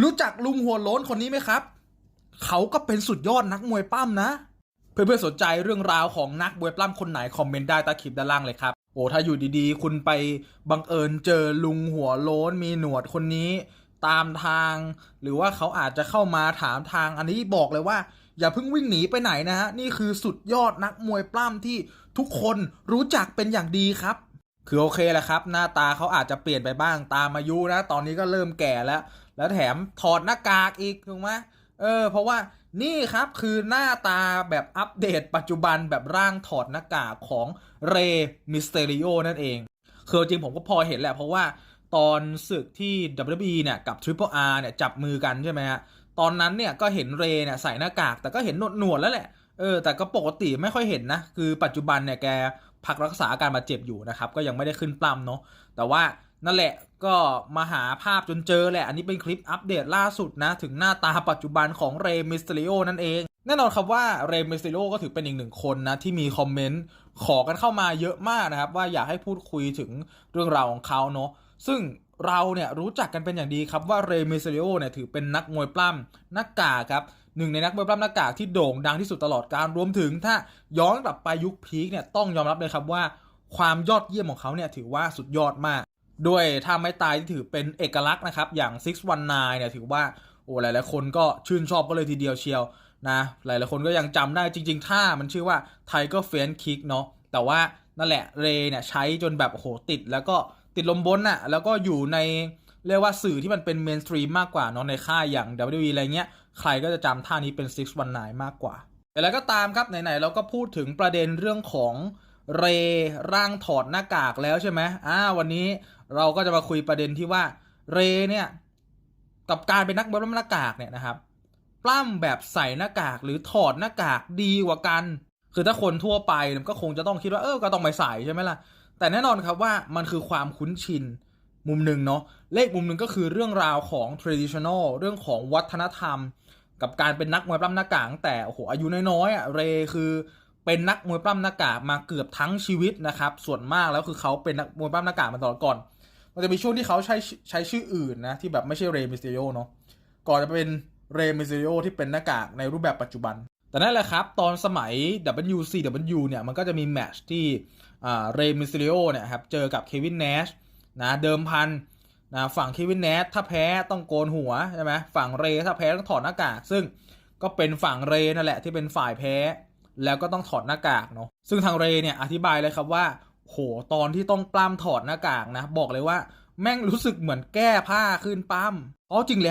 รู้จักลุงหัวโล้นคนนี้ไหมครับ เขาก็เป็นสุดยอดนักมวยปั้มนะ เพื่อนๆสนใจเรื่องราวของนักมวยปล้ำคนไหนคอมเมนต์ได้ใต้คลิปด้านล่างเลยครับ โอ้ถ้าอยู่ดีๆ คุณไปบังเอิญเจอลุงหัวโล้นมีหนวดคนนี้ ตามทาง หรือว่าเขาอาจจะเข้ามาถามทางอันนี้บอกเลยว่า อย่าเพิ่งวิ่งหนีไปไหนนะฮะนี่คือสุดยอดนักมวยปล้ำที่ทุกคนรู้จักเป็นอย่างดีครับ คือโอเคแหละครับ หน้าตาเขาอาจจะเปลี่ยนไปบ้างตามอายุนะ ตอนนี้ก็เริ่มแก่แล้ว แล้วแถมถอดหน้ากากอีกถูกไหมเออ เพราะว่านี่ครับคือหน้าตาแบบอัปเดตปัจจุบันแบบร่างถอดหน้ากากของเรมิสเตริโอนั่นเอง คือจริงผมก็พอเห็นแหละ เพราะว่าตอนศึกที่ WWE เนี่ยกับ Triple R เนี่ยจับมือกันใช่ไหมฮะ ตอนนั้นเนี่ยก็เห็นเรเนี่ยใส่หน้ากาก แต่ก็เห็นหนวดหนวดแล้วแหละ เออ แต่ก็ปกติไม่ค่อยเห็นนะ คือปัจจุบันเนี่ยแก พักรักษาอาการบาดเจ็บอยู่นะครับ ก็ยังไม่ได้ขึ้นปล้ำเนาะแต่ว่านั่นแหละก็มาหาภาพจนเจอแหละ อันนี้เป็นคลิปอัปเดตล่าสุดนะ ถึงหน้าตาปัจจุบันของเรมิสเตริโอนั่นเอง แน่นอนครับว่าเรมิสเตริโอก็ถือเป็นอีกหนึ่งคนนะ ที่มีคอมเมนต์ขอกันเข้ามาเยอะมากนะครับ ว่าอยากให้พูดคุยถึงเรื่องราวของเขาเนาะซึ่งเราเนี่ยรู้จักกันเป็นอย่างดีครับว่าเรมิสเตริโอเนี่ยถือเป็นนักมวยปล้ำน้ากาครับ หนึ่งในนักมวยปล้ำหน้ากากที่โด่งดังที่สุดตลอดการรวมถึงถ้าย้อนกลับไปยุคพีคเนี่ยต้องยอมรับเลยครับว่า ความยอดเยี่ยมของเขาเนี่ยถือว่าสุดยอดมาก ด้วยท่าไม้ตายที่ถือเป็นเอกลักษณ์นะครับอย่าง 619เนี่ยถือว่าโอ้หลายๆคนก็ชื่นชอบก็เลยทีเดียวเชียวนะหลายๆคนก็ยังจำได้จริง ๆ ท่ามันชื่อว่า Tiger f a n Kick เนาะแต่ว่านั่นแหละเรเนี่ยใช้จนแบบโอ้โหติดแล้วก็ติดลมบนน่ะแล้วก็อยู่ใน เรียกว่าสื่อที่มันเป็นเมนสตรีมมากกว่าเนาะในค่ายอย่าง WWE อะไรเงี้ย ใครก็จะจำท่านี้เป็น 619 มากกว่า แต่แล้วก็ตามครับ ไหน ๆ เราก็พูดถึงประเด็นเรื่องของเรร่างถอดหน้ากากแล้วใช่ไหมอ่าวันนี้เราก็จะมาคุยประเด็นที่ว่าเรเนี่ยกับการเป็นนักบอลหน้ากากเนี่ยนะครับปล้ำแบบใส่หน้ากากหรือถอดหน้ากากดีกว่ากัน คือถ้าคนทั่วไปก็คงจะต้องคิดว่าเออก็ต้องไปใส่ใช่ไหมล่ะแต่แน่นอนครับว่ามันคือความคุ้นชิน มุมหนึ่งเนาะเลขมุมหนึ่งก็คือเรื่องราวของ traditional เรื่องของวัฒนธรรม กับการเป็นนักมวยปล้ำหน้ากากแต่โอ้โหอายุน้อยๆอะเรคือเป็นนักมวยปล้ำหน้ากากมาเกือบทั้งชีวิตนะครับ ส่วนมากแล้วคือเขาเป็นนักมวยปล้ำหน้ากากมาตลอดก่อน มันจะมีช่วงที่เขาใช้ใช้ชื่ออื่นนะที่แบบไม่ใช่เรมิสเตโ o เนาะก่อนจะเป็นเรมิสเตโ o ที่เป็นหน้ากากในรูปแบบปัจจุบัน แต่นั่นแหละครับ ตอนสมัย WCW เนี่ยมันก็จะมีแมตช์ที่อ่าเรมิสเตโ o เนี่ยครับเจอกับเควินเนช นะเดิมพันนะฝั่งคีวินเนสถ้าแพ้ต้องโกนหัวใช่ไหมฝั่งเรถ้าแพ้ต้องถอดหน้ากาก ซึ่งก็เป็นฝั่งเรนั่นแหละที่เป็นฝ่ายแพ้ แล้วก็ต้องถอดหน้ากากเนาะซึ่งทางเรเนี่ยอธิบายเลยครับว่าโหตอนที่ต้องปล้ำถอดหน้ากากนะ บอกเลยว่า แม่งรู้สึกเหมือนแก้ผ้าขึ้นปั้มอ๋อจริงแล้ว